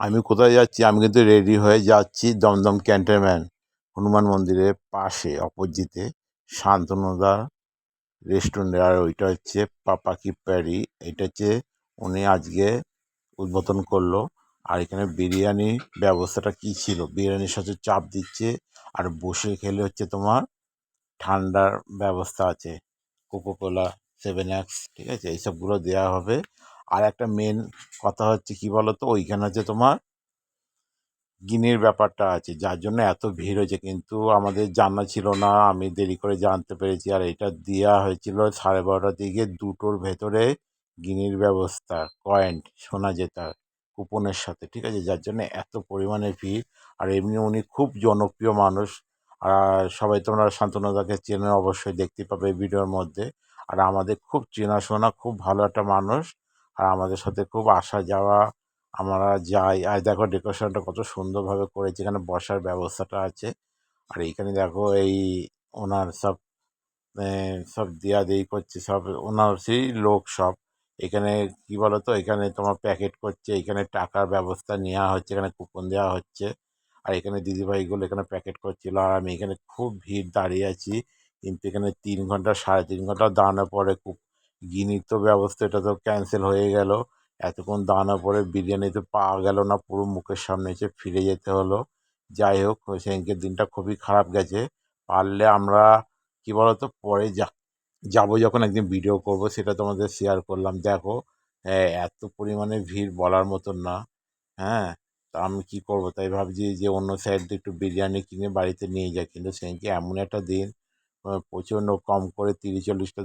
আমি কোথায় যাচ্ছি? আমি কিন্তু রেডি হয়ে যাচ্ছি দমদম ক্যান্টনমেন্ট। হনুমান মন্দিরের পাশে, অপোজিটে শান্তনুদা রেস্টুরেন্ট আর ওইটা হচ্ছে পাপাকি প্যারি। এটা হচ্ছে উনি আজকে উদ্বোধন করল। আর এখানে বিরিয়ানি ব্যবস্থাটা কী ছিল? বিরিয়ানির সাথে চাপ দিচ্ছে আর বসে খেলে হচ্ছে তোমার ঠান্ডার ব্যবস্থা আছে। কোকোকোলা সেভেন এক্স ঠিক আছে? এইসবগুলো দেওয়া হবে। আর একটা মেন কথা হচ্ছে কি বলতো? ওইখানে হচ্ছে তোমার গিনির ব্যাপারটা আছে। যার জন্য এত ভিড় হয়েছে। কিন্তু আমাদের জানা ছিল না। আমি দেরি করে জানতে পেরেছি। আর এটা দেওয়া হয়েছিল সাড়ে বারোটার দিকে দুটোর ভেতরে গিনির ব্যবস্থা কয়েন্ট সোনা জেতা কুপনের সাথে। ঠিক আছে? যার জন্য এত পরিমাণে ভিড়। আর এমনি উনি খুব জনপ্রিয় মানুষ। আর সবাই তোমরা শান্তনুদাকে চেনে অবশ্যই দেখতে পাবে ভিডিওর মধ্যে। আর আমাদের খুব চেনাশোনা, খুব ভালো একটা মানুষ। আর আমাদের সাথে খুব আসা যাওয়া, আমরা যাই। আর দেখো ডেকোরেশনটা কত সুন্দরভাবে করেছে, এখানে বসার ব্যবস্থাটা আছে। আর এইখানে দেখো এই ওনার সব সব দেয়া দেই করছে, সব ওনার সেই লোক সব। এখানে কি বলতো, এখানে তোমার প্যাকেট করছে, এখানে টাকার ব্যবস্থা নেওয়া হচ্ছে, এখানে কুপন দেওয়া হচ্ছে। আর এখানে দিদিভাইগুলো এখানে প্যাকেট করছিল। আর আমি এখানে খুব ভিড় দাঁড়িয়ে আছি, কিন্তু এখানে তিন ঘণ্টা, সাড়ে তিন ঘণ্টা দাঁড়ানোর পরে গিনির তো ব্যবস্থা, এটা তো ক্যান্সেল হয়ে গেল। এতক্ষণ দাঁড়ানোর পরে বিরিয়ানি তো পাওয়া গেল না, পুরো মুখের সামনে এসে ফিরে যেতে হলো। যাই হোক, সেদিনকের দিনটা খুবই খারাপ গেছে। পারলে আমরা, কী বলতো, পরে যা, যাব যখন একদিন ভিডিও করব, সেটা তোমাদের শেয়ার করলাম। দেখো এত পরিমাণে ভিড় বলার মতন না। হ্যাঁ তা আমি কী করব? তাই ভাবছি যে অন্য সাইড একটু বিরিয়ানি কিনে বাড়িতে নিয়ে যাই। কিন্তু সেদিনকে এমন একটা দিন প্রচণ্ড কম করে তিরিশ, চল্লিশটা